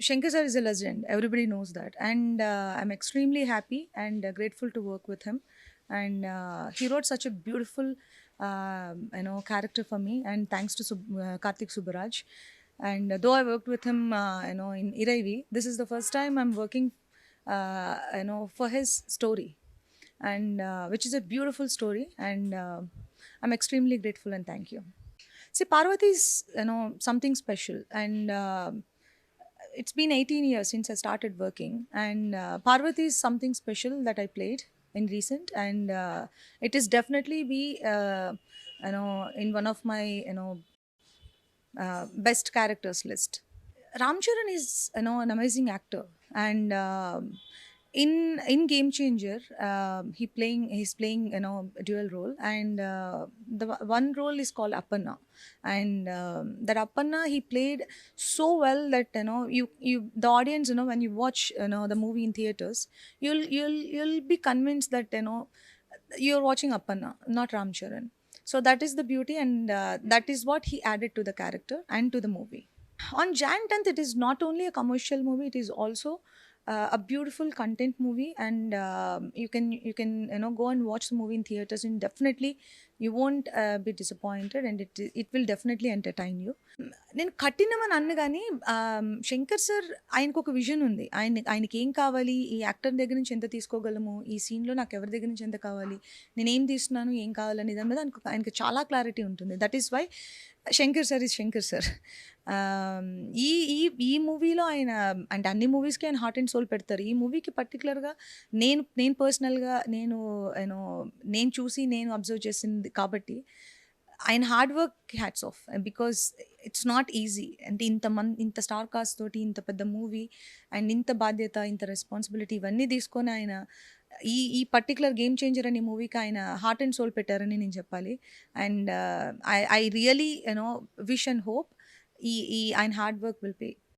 Shankar sir is a legend. Everybody knows that, and uh, I'm extremely happy and uh, grateful to work with him. And uh, he wrote such a beautiful, um, you know, character for me. And thanks to Sub- uh, Karthik Subbaraj. And uh, though I worked with him, uh, you know, in Iraivi, this is the first time I'm working, you know, for his story, and which is a beautiful story. And I'm extremely grateful and thank you. See, Parvati is, you know, something special, and. It's been 18 years since I started working, and uh, Parvati is something special that I played in recent, and uh, it is definitely be uh, you know in one of my you know uh, best characters list. Ram Charan is you know an amazing actor, and um in in Game Changer, um he playing he's playing you know a dual role, and uh, the one- role is called Appanna, and um, that Appanna he played so well that you know you you the audience you know when you watch you know the movie in theaters, you'll you'll you'll be convinced that you know you're watching Appanna, not Ram Charan. So that is the beauty, and uh, that is what he added to the character and to the movie. On Jan 10th, it is not only a commercial movie; it is also uh, a beautiful content movie and you can you can you know go and watch the movie in theaters and definitely you won't be disappointed and it it will definitely entertain you నేను కఠినమని అన్ను కానీ Shankar sir ఆయనకు ఒక vision ఉంది ఆయన ఆయనకి ఏం కావాలి ఈ యాక్టర్ దగ్గర నుంచి ఎంత తీసుకోగలము ఈ సీన్లో నాకు ఎవరి దగ్గర నుంచి ఎంత కావాలి నేనేం తీస్తున్నాను ఏం కావాలని దాని మీద ఆయనకు ఆయనకు చాలా క్లారిటీ ఉంటుంది that is why Shankar sir is Shankar sir. ఈ ఈ ఈ మూవీలో ఆయన అంటే అన్ని మూవీస్కి ఆయన హార్ట్ అండ్ సోల్ పెడతారు. ఈ మూవీకి పర్టికులర్గా నేను నేను పర్సనల్గా నేను నేను నేను చూసి నేను అబ్జర్వ్ చేసింది కాబట్టి ఆయన hard work hats off. Because it's not easy అంటే ఇంత మంది ఇంత స్టార్ కాస్ట్ తోటి ఇంత పెద్ద మూవీ అండ్ ఇంత బాధ్యత ఇంత రెస్పాన్సిబిలిటీ ఇవన్నీ తీసుకొని ఆయన ఈ ఈ పర్టికులర్ గేమ్ చేంజర్ అనే మూవీకి ఆయన హార్ట్ అండ్ సోల్ పెట్టారని నేను చెప్పాలి. And I I really you know wish and hope ఈ ఈ ఆయన హార్డ్ వర్క్ విల్ పే